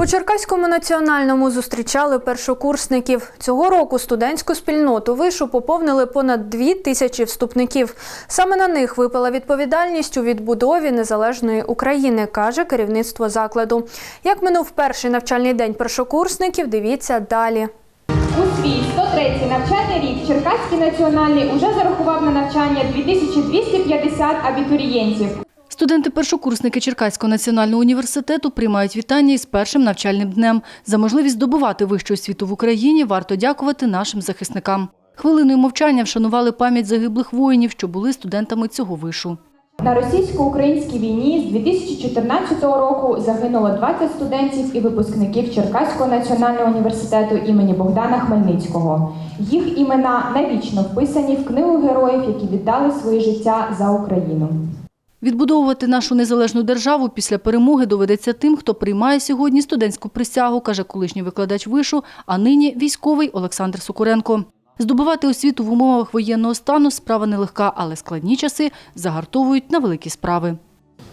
У Черкаському національному зустрічали першокурсників. Цього року студентську спільноту вишу поповнили понад дві тисячі вступників. Саме на них випала відповідальність у відбудові незалежної України, каже керівництво закладу. Як минув перший навчальний день першокурсників, дивіться далі. У свій 103-й навчальний рік Черкаський національний уже зарахував на навчання 2250 абітурієнтів. Студенти-першокурсники Черкаського національного університету приймають вітання із першим навчальним днем. За можливість здобувати вищу освіту в Україні варто дякувати нашим захисникам. Хвилиною мовчання вшанували пам'ять загиблих воїнів, що були студентами цього вишу. На російсько-українській війні з 2014 року загинуло 20 студентів і випускників Черкаського національного університету імені Богдана Хмельницького. Їх імена навічно вписані в книгу героїв, які віддали своє життя за Україну. Відбудовувати нашу незалежну державу після перемоги доведеться тим, хто приймає сьогодні студентську присягу, каже колишній викладач вишу, а нині військовий Олександр Сокуренко. Здобувати освіту в умовах воєнного стану справа нелегка, але складні часи загартовують на великі справи.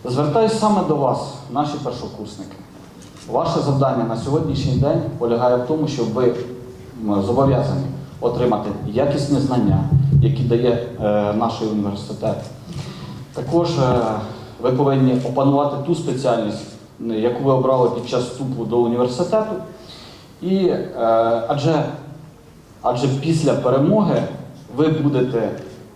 Звертаюсь саме до вас, наші першокурсники. Ваше завдання на сьогоднішній день полягає в тому, щоб ви зобов'язані отримати якісні знання, які дає е, наш університет. Також е, ви повинні опанувати ту спеціальність, яку ви обрали під час вступу до університету. І, е, адже, адже після перемоги ви будете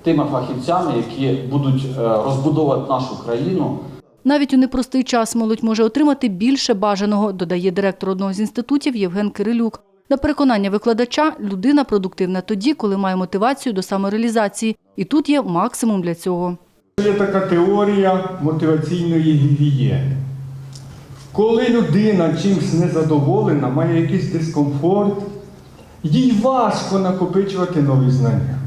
тими фахівцями, які будуть е, розбудовувати нашу країну. Навіть у непростий час молодь може отримати більше бажаного, додає директор одного з інститутів Євген Кирилюк. На переконання викладача, людина продуктивна тоді, коли має мотивацію до самореалізації. І тут є максимум для цього. Є така теорія мотиваційної гігієни. Коли людина чимось незадоволена, має якийсь дискомфорт, їй важко накопичувати нові знання.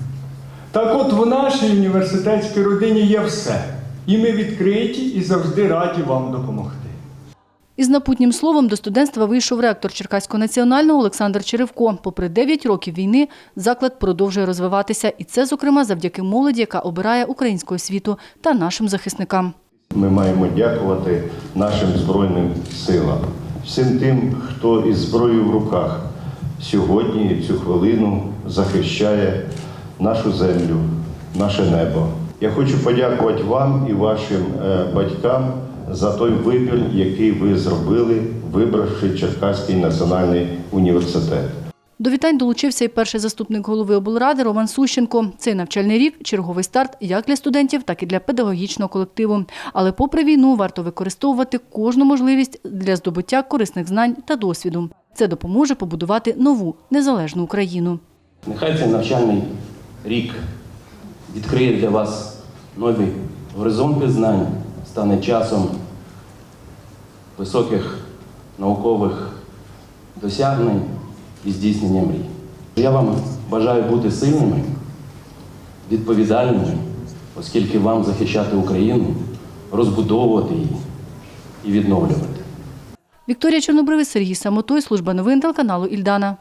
Так от в нашій університетській родині є все. І ми відкриті і завжди раді вам допомогти. Із напутнім словом до студентства вийшов ректор Черкаського національного Олександр Черевко. Попри 9 років війни, заклад продовжує розвиватися. І це, зокрема, завдяки молоді, яка обирає українську освіту та нашим захисникам. Ми маємо дякувати нашим Збройним силам, всім тим, хто із зброєю в руках сьогодні цю хвилину захищає нашу землю, наше небо. Я хочу подякувати вам і вашим е, батькам за той вибір, який ви зробили, вибравши Черкаський національний університет. До вітань долучився і перший заступник голови облради Роман Сущенко. Цей навчальний рік черговий старт як для студентів, так і для педагогічного колективу. Але попри війну варто використовувати кожну можливість для здобуття корисних знань та досвіду. Це допоможе побудувати нову незалежну Україну. Нехай цей навчальний рік відкриє для вас нові горизонти знань, стане часом високих наукових досягнень і здійснення мрій. Я вам бажаю бути сильними, відповідальними, оскільки вам захищати Україну, розбудовувати її і відновлювати. Вікторія Чорнобривець, Сергій Самотой, служба новин телеканалу Ільдана.